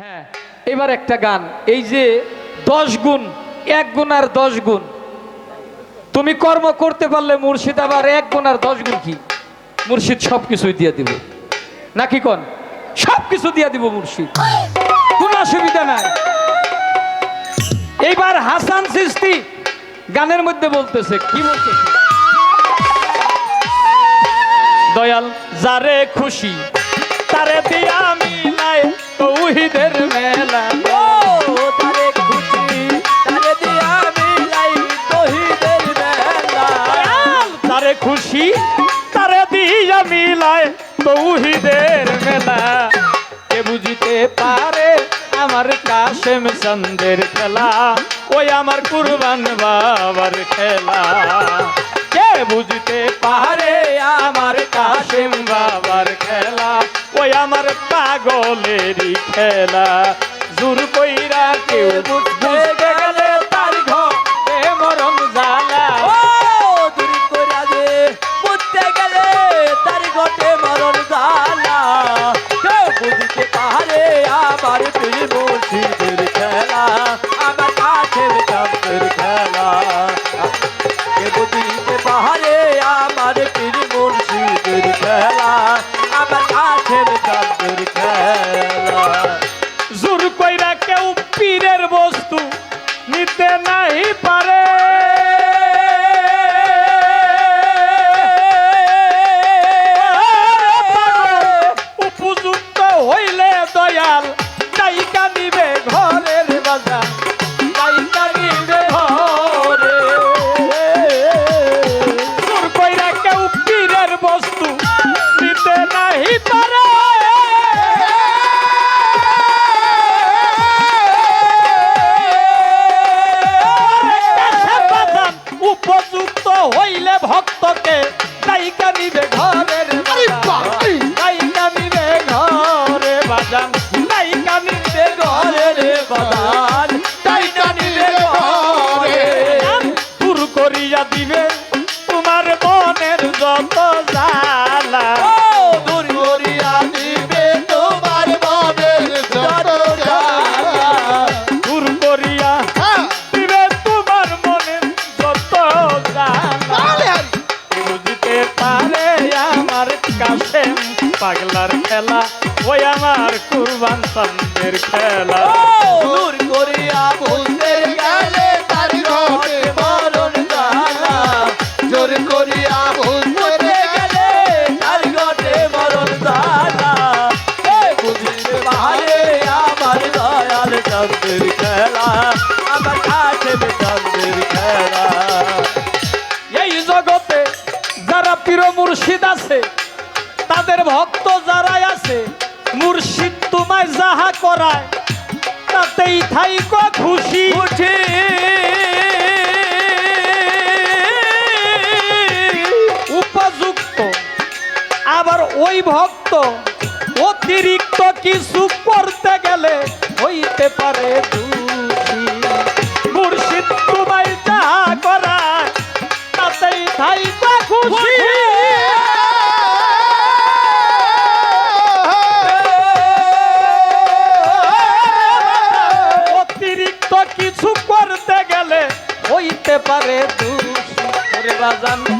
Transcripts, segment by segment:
হ্যাঁ এবার একটা গান। এই যে দশ গুণ, এক গুণ আর দশ গুণ। তুমি কর্ম করতে পারলে মুর্শিদ আবার এক গুণ আর দশ গুণ কি? মুর্শিদ সব কিছুই দিয়ে দিব। নাকি কন? সব কিছু দিয়ে দিব মুর্শিদ। কোনো অসুবিধা নাই। এইবার হাসান সৃষ্টি গানের মধ্যে বলতেছে, কি বলতেছে? দয়াল, যারে খুশি, তারে দিয়া মিলাই তৌহিদের মেলা ও তারে খুশি তারে দিয়া মিলাই তহিদের মেলা দয়াল তারে খুশি তারে দিয়া মিলাই তৌহিদের মেলা কে বুঝিতে পারে আমার কাশেম চন্দের খেলা ওই আমার কুরবান বাবার খেলা কে বুঝতে পারে আমার কাশেম বাবার খেলা ওই আমার পাগলেরই খেলা? জোর কইরা কেউ বুঝতে পাগলার খেলা ওই আমার কুরবান খেলা। দূর করিয়া বুঝতে গেলে মুর্শিদ তোমায় যাহা করায় তাতেই থাইক খুশি। উঠে উপযুক্ত আবার ওই ভক্ত অতিরিক্ত কিছু করতে গেলে হইতে পারে। পারে দুষ বাজান।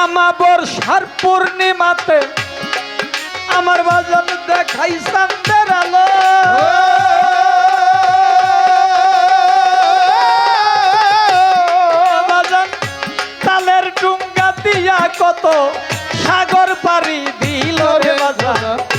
শ্যামা বর্ষার পূর্ণিমাতে আমার বাজার দেখাই চান্দের আলো। তালের ডুঙ্গা দিয়া কত সাগর পাড়ি দিল রে বাজার।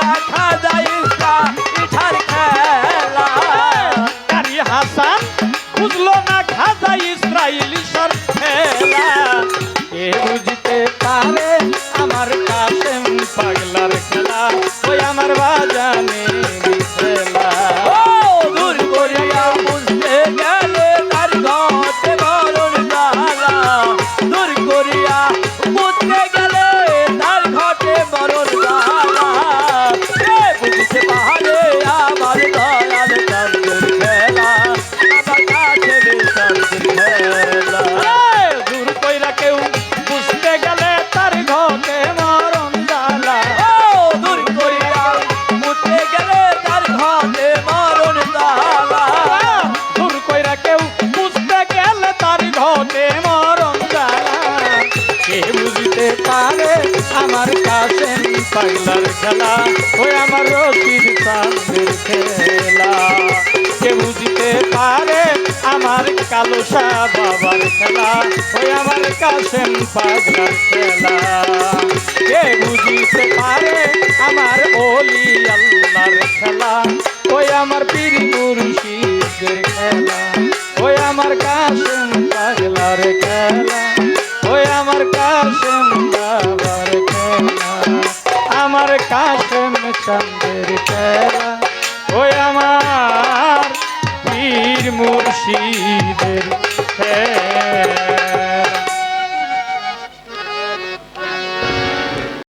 দেখা যায় ইঠার খেলা। হাসান খুঁজলো পারে, আমার কাছে পাগলার খেলা। ওই আমার রসির চাঁদের খেলা। কে বুঝতে পারে, আমার কালো শাহ বাবার খেলা। ওই আমার কাছে পাগলার খেলা। কে বুঝতে পারে, আমার ওলি আল্লাহর খেলা। ওই আমার পীর মুর্শিদের খেলা। ওই আমার কাছে পাগলার খেলা। আমার কাশেম বাবার আমার কাশেম চন্দ্রের